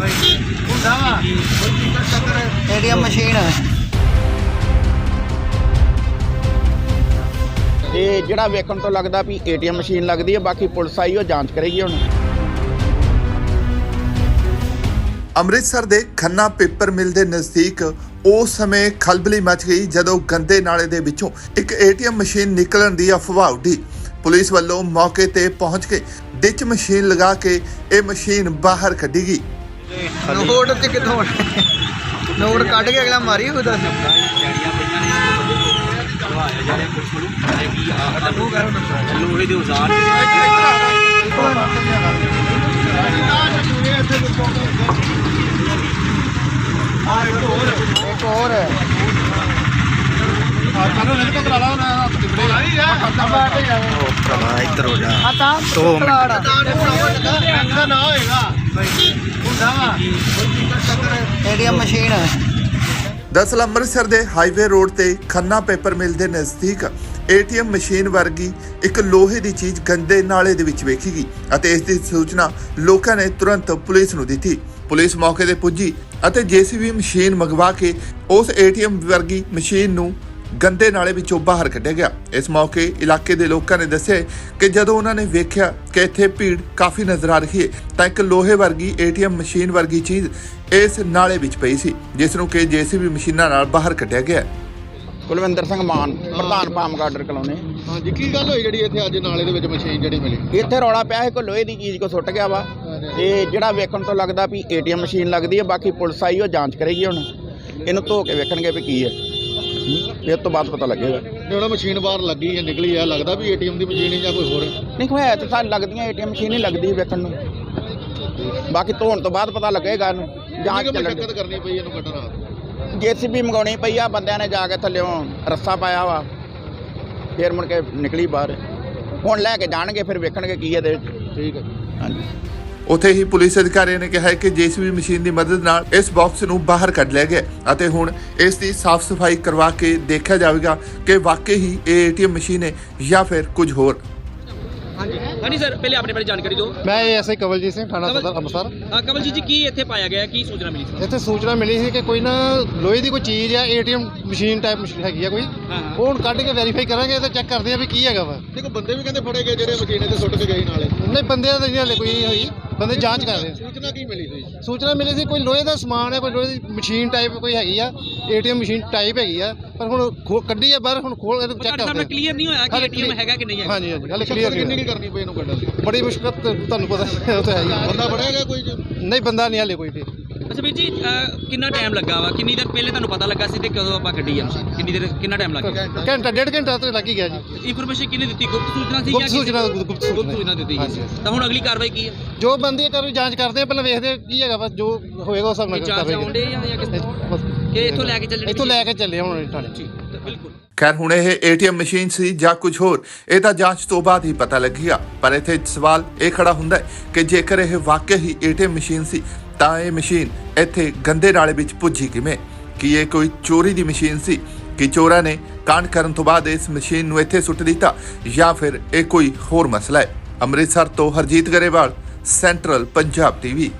ਹੁੰਦਾ ਵਾ ATM machine ਇਹ ਜਿਹੜਾ ਵੇਖਣ ਤੋਂ ਲੱਗਦਾ ਵੀ ਏਟੀਐਮ ਮਸ਼ੀਨ ਲੱਗਦੀ ਹੈ ਬਾਕੀ ਪੁਲਿਸ ਆਈ ਉਹ ਜਾਂਚ ਕਰੇਗੀ ਹੁਣ। ਅੰਮ੍ਰਿਤਸਰ ਦੇ ਖੰਨਾ ਪੇਪਰ ਮਿਲ ਦੇ ਨਜ਼ਦੀਕ ਉਸ ਸਮੇਂ ਖਲਬਲੀ ਮਚ ਗਈ ਜਦੋਂ ਗੰਦੇ ਨਾਲੇ ਦੇ ਵਿੱਚੋਂ ਇੱਕ ਏਟੀਐਮ ਮਸ਼ੀਨ ਨਿਕਲਣ ਦੀ ਅਫਵਾਹ ਉੱਡੀ ਪੁਲਿਸ ਵੱਲੋਂ ਮੌਕੇ ਤੇ ਪਹੁੰਚ ਕੇ ਡਿਚ ਮਸ਼ੀਨ ਲਗਾ ਕੇ ਇਹ ਮਸ਼ੀਨ ਬਾਹਰ ਕੱਢੀ ਗਈ। ਨੋਟ ਤੇ ਕਿੱਥੋਂ ਨੋਟ ਕੱਢ ਕੇ ਅਗਲਾ ਮਾਰੀ ਉਹਦਾ ਲੋਹੇ ਦੇ ਔਜ਼ਾਰ ਇੱਕ ਹੋਰ ਭਰਾ ਇੱਧਰ ਹੋ ਜਾ ਆ ਤਾਂ ਦੋ ਮਿੰਟ। ਦਾ ਨਾ ਹੋਏਗਾ ਹੁੰਦਾ ਏਟੀਐਮ ਮਸ਼ੀਨ ਦਰਅਸਲ ਅੰਮ੍ਰਿਤਸਰ ਦੇ ਹਾਈਵੇ ਰੋਡ ਤੇ ਖੰਨਾ ਪੇਪਰ ਮਿਲ ਦੇ ਨਜ਼ਦੀਕ ਏਟੀਐਮ ਮਸ਼ੀਨ ਵਰਗੀ ਇੱਕ ਲੋਹੇ ਦੀ ਚੀਜ਼ ਗੰਦੇ ਨਾਲੇ ਦੇ ਵਿੱਚ ਵੇਖੀ ਗਈ ਅਤੇ ਇਸ ਦੀ ਸੂਚਨਾ ਲੋਕਾਂ ਨੇ ਤੁਰੰਤ ਪੁਲਿਸ ਨੂੰ ਦਿੱਤੀ। ਪੁਲਿਸ ਮੌਕੇ ਤੇ ਪੁੱਜੀ ਅਤੇ ਜੀਸੀਬੀ ਮਸ਼ੀਨ ਮੰਗਵਾ ਕੇ ਉਸ ਏਟੀਐਮ ਵਰਗੀ ਮਸ਼ੀਨ ਨੂੰ ਗੰਦੇ ਨਾਲੇ ਵਿੱਚੋਂ ਬਾਹਰ ਕੱਢਿਆ ਗਿਆ। ਇਸ ਮੌਕੇ ਇਲਾਕੇ ਦੇ ਲੋਕਾਂ ਨੇ ਦੱਸਿਆ ਕਿ ਜਦੋਂ ਉਹਨਾਂ ਨੇ ਵੇਖਿਆ ਕਿ ਇੱਥੇ ਭੀੜ ਕਾਫੀ ਨਜ਼ਰ ਆ ਰਹੀ ਹੈ ਤਾਂ ਇੱਕ ਲੋਹੇ ਵਰਗੀ ਏਟੀਐਮ ਮਸ਼ੀਨ ਵਰਗੀ ਚੀਜ਼ ਇਸ ਨਾਲੇ ਵਿੱਚ ਪਈ ਸੀ ਜਿਸ ਨੂੰ ਕਿ ਜੀਸੀਬੀ ਮਸ਼ੀਨਾਂ ਨਾਲ ਬਾਹਰ ਕੱਢਿਆ ਗਿਆ। ਕੁਲਵਿੰਦਰ ਸਿੰਘ ਮਾਨ ਪ੍ਰਧਾਨ ਪਾਮ ਗਾਰਡਰ ਕਲੋਨੀ। ਹਾਂਜੀ ਕੀ ਗੱਲ ਹੋਈ ਜਿਹੜੀ ਇੱਥੇ ਅੱਜ ਨਾਲੇ ਦੇ ਵਿੱਚ ਮਸ਼ੀਨ ਜਿਹੜੀ ਮਿਲੀ? ਇੱਥੇ ਰੌਲਾ ਪਿਆ ਹੈ ਕੋਈ ਲੋਹੇ ਦੀ ਚੀਜ਼ ਕੋ ਸੁੱਟ ਗਿਆ ਵਾ। ਤੇ ਜਿਹੜਾ ਵੇਖਣ ਤੋਂ ਲੱਗਦਾ ਵੀ ਏਟੀਐਮ ਮਸ਼ੀਨ ਲੱਗਦੀ ਹੈ ਬਾਕੀ ਪੁਲਿਸ ਆਈ ਉਹ ਜਾਂਚ ਕਰੇਗੀ ਹੁਣ। ਇਹਨੂੰ ਧੋ ਕੇ ਵੇਖਣਗੇ ਵੀ ਕੀ ਹੈ। ਫਿਰ ਤੋਂ ਬਾਅਦ ਪਤਾ ਲੱਗੇਗਾ। ਤੇ ਉਹਨਾਂ ਮਸ਼ੀਨ ਬਾਹਰ ਲੱਗੀ ਹੈ ਨਿਕਲੀ ਆ ਲੱਗਦਾ ਵੀ ਏਟੀਐਮ ਦੀ ਮਸ਼ੀਨ ਹੈ ਜਾਂ ਕੋਈ ਹੋਰ ਹੈ। ਨਹੀਂ ਕੋਈ ਹੈ ਤਾਂ ਸਾਨੂੰ ਲੱਗਦੀਆਂ ਏਟੀਐਮ ਮਸ਼ੀਨ ਹੀ ਲੱਗਦੀ ਵੇਖਣ ਨੂੰ। ਬਾਕੀ ਧੋਣ ਤੋਂ ਬਾਅਦ ਪਤਾ ਲੱਗੇਗਾ ਇਹਨੂੰ ਜਾਂਚ ਚੱਲਣ ਮੁਸ਼ੱਕਤ ਕਰਨੀ ਪਈ ਇਹਨੂੰ ਕੱਢਣ ਵਾਸਤੇ? ਜੇਸੀਬੀ ਮੰਗਾਉਣੀ ਪਈ ਆ ਬੰਦਿਆਂ ਨੇ ਜਾ ਕੇ ਥੱਲਿਓਂ ਰੱਸਾ ਪਾਇਆ ਵਾ। ਫਿਰ ਮੁੜ ਕੇ ਨਿਕਲੀ ਬਾਹਰ। ਹੁਣ ਲੈ ਕੇ ਜਾਣਗੇ ਫਿਰ ਵੇਖਣਗੇ ਕੀ ਇਹਦੇ ਵਿੱਚ। ਠੀਕ ਹੈ ਹਾਂਜੀ। ਉੱਥੇ ਹੀ ਪੁਲਿਸ ਅਧਿਕਾਰੀਆਂ ਨੇ ਕਿਹਾ ਹੈ ਕਿ ਜੀਸੀਬੀ ਮਸ਼ੀਨ ਦੀ ਮਦਦ ਨਾਲ ਇਸ ਬਾਕਸ ਨੂੰ ਬਾਹਰ ਕੱਢ ਲਿਆ ਗਿਆ ਅਤੇ ਹੁਣ ਇਸ ਦੀ ਸਾਫ਼ ਸਫ਼ਾਈ ਕਰਵਾ ਕੇ ਦੇਖਿਆ ਜਾਵੇਗਾ ਕਿ ਵਾਕਈ ਹੀ ਇਹ ਏਟੀਐਮ ਮਸ਼ੀਨ ਹੈ ਜਾਂ ਫਿਰ ਕੁਝ ਹੋਰ। ਹਾਂਜੀ। ਸਰ ਪਹਿਲੇ ਆਪਣੇ ਬਾਰੇ ਜਾਣਕਾਰੀ ਦਿਓ। ਮੈਂ ਐਸਆਈ ਕਵਲਜੀਤ ਸਿੰਘ ਥਾਣਾ ਸਦਰ ਅੰਮ੍ਰਿਤਸਰ। ਕਮਲਜੀਤ ਜੀ ਕੀ ਇੱਥੇ ਪਾਇਆ ਗਿਆ? ਕੀ ਸੂਚਨਾ ਮਿਲੀ ਸੀ? ਇੱਥੇ ਸੂਚਨਾ ਮਿਲੀ ਸੀ ਕਿ ਕੋਈ ਨਾ ਲੋਹੇ ਦੀ ਕੋਈ ਚੀਜ਼ ਆ ਏਟੀਐਮ ਮਸ਼ੀਨ ਟਾਈਪ ਮਸ਼ੀਨ ਹੈਗੀ ਆ ਕੋਈ। ਹਾਂ ਹਾਂ। ਉਹ ਹੁਣ ਕੱਢ ਕੇ ਵੈਰੀਫਾਈ ਕਰਾਂਗੇ ਤੇ ਚੈੱਕ ਕਰਦੇ ਆ ਵੀ ਕੀ ਹੈਗਾ ਵਾ। ਦੇਖੋ ਬੰਦੇ ਵੀ ਕਹਿੰਦੇ ਫੜੇ ਗਏ ਜਿਹੜੇ ਮਸ਼ੀਨ ਤੇ ਸੁੱਟ ਕੇ ਗਏ ਨਾਲੇ। ਨਹੀਂ ਬੰਦਿਆਂ ਦਾ ਨਹੀਂ ਹਲੇ ਕੋਈ ਹੋਈ। ਬੰਦੇ ਜਾਂਚ ਕਰ ਰਹੇ ਆ ਸੂਚਨਾ ਕੀ ਮਿਲੀ ਸੀ? ਸੂਚਨਾ ਮਿਲੀ ਸੀ ਕੋਈ ਲੋਹੇ ਦਾ ਸਮਾਨ ਹੈ ਕੋਈ ਲੋਹੇ ਦੀ ਮਸ਼ੀਨ ਟਾਈਪ ਕੋਈ ਹੈਗੀ ਆ ਏਟੀਐਮ ਮਸ਼ੀਨ ਟਾਈਪ ਹੈਗੀ ਆ ਪਰ ਹੁਣ ਖੋ- ਕੱਢੀ ਆ ਬਾਹਰ ਹੁਣ ਖੋਲ ਕੇ ਤੁਹਾਡੇ ਚੈੱਕ ਸਾਹਮਣੇ ਕਰਦੇ ਕਲੀਅਰ ਨਹੀਂ ਹੋਇਆ ਕਿ ਹਾਲੇ ਏਟੀਐਮ clear- ਹੈਗਾ ਕਿ ਨਹੀਂ ਹੈਗਾ? ਹਾਂਜੀ ਹਾਂਜੀ ਹਲੇ ਕਲੀਅਰ ਕਿੰਨੀ ਕੀ ਕਰਨੀ ਪਈ ਇਹਨੂੰ ਕੱਢਣ ਲਈ? ਬੜੀ ਮੁਸ਼ਕਲ ਤੁਹਾਨੂੰ ਪਤਾ ਉਹ ਤਾਂ ਹੈ ਹੀ ਬੰਦਾ ਫੜਿਆ ਗਿਆ ਕੋਈ ਨਹੀਂ ਬੰਦਾ ਨਹੀਂ ਹਲੇ ਕੋਈ ਵੀ। ਅੱਛਾ ਵੀਰ ਜੀ ਕਿੰਨਾ ਟਾਈਮ ਲੱਗਾ ਵਾ? ਕਿੰਨੀ ਦੇਰ ਪਹਿਲੇ ਤੁਹਾਨੂੰ ਪਤਾ ਲੱਗਾ ਸੀ ਤੇ ਕਦੋਂ ਆਪਾਂ ਕੱਢੀ ਆ ਮਸ਼ੀਨ? ਕਿੰਨੀ ਦੇਰ ਕਿੰਨਾ ਟਾਈਮ ਲੱਗ ਗਿਆ? ਘੰਟਾ ਡੇਢ ਘੰਟਾ ਤੇ ਲੱਗ ਹੀ ਗਿਆ ਜੀ। ਇਨਫੋਰਮੇਸ਼ਨ ਕਿਹਨੇ ਦਿੱਤੀ? ਗੁਪਤ ਸੂਚਨਾ ਸੀ ਗੁਪਤ ਕਿਸੇ- ਸੂਚਨਾ ਗੁਪਤ ਸੂਚਨਾ ਗੁਪਤ ਸੂਚਨਾ। ਦਿੱਤੀ ਗਈ ਹਾਂਜੀ। ਤਾਂ ਹੁਣ ਅਗਲੀ ਕਾਰਵਾਈ ਕੀ ਹੈ? ਜੋ ਬੰਦੀ ਕਰ ਜਾਂਚ ਕਰਦੇ ਆ ਪਹਿਲਾਂ ਵੇਖਦੇ ਆ ਕੀ ਹੈਗਾ ਵਾ ਜੋ ਹੋਏਗਾ ਉਸ ਹਿਸਾਬ ਨਾਲ ਚਾਰ ਕਰਾਂਗੇ ਜਾਂ ਜਾਂ ਕਿਸ ਕਿ ਇੱਥੋਂ ਲੈ ਕੇ ਚੱਲਣੇ ਇੱਥੋਂ ਲੈ ਕੇ ਚੱਲੇ ਹੁਣ ਥਾਣੇ ਠੀਕ ਤਾਂ ਬਿਲਕੁਲ। ਖੈਰ ਹੁਣ ਇਹ ਏਟੀਐਮ ਮਸ਼ੀਨ ਸੀ ਜਾਂ ਕੁਝ ਹੋਰ ਇਹ ਤਾਂ ਜਾਂਚ ਤੋਂ ਬਾਅਦ ਹੀ ਪਤਾ ਲੱਗੇਗਾ ਪਰ ਇੱਥੇ ਸਵਾਲ ਇਹ ਖੜਾ ਹੁੰਦਾ ਹੈ ਕਿ ਜੇਕਰ ਇਹ ਵਾਕਈ ਹੀ ਏਟੀਐਮ ਮਸ਼ੀਨ ਸੀ ਤਾਂ ਇਹ ਮਸ਼ੀਨ ਇੱਥੇ ਗੰਦੇ ਨਾਲੇ ਵਿੱਚ ਪੁੱਜੀ ਕਿਵੇਂ? ਕੀ ਇਹ ਕੋਈ ਚੋਰੀ ਦੀ ਮਸ਼ੀਨ ਸੀ? ਕਿ ਚੋਰਾਂ ਨੇ ਕਾਂਡ ਕਰਨ ਤੋਂ ਬਾਅਦ ਇਸ ਮਸ਼ੀਨ ਨੂੰ ਇੱਥੇ ਸੁੱਟ ਦਿੱਤਾ? ਜਾਂ ਫਿਰ ਇਹ ਕੋਈ ਹੋਰ ਮਸਲਾ ਹੈ? ਅੰਮ੍ਰਿਤਸਰ ਤੋਂ ਹਰਜੀਤ ਗਰੇਵਾਲ, ਸੈਂਟਰਲ ਪੰਜਾਬ ਟੀਵੀ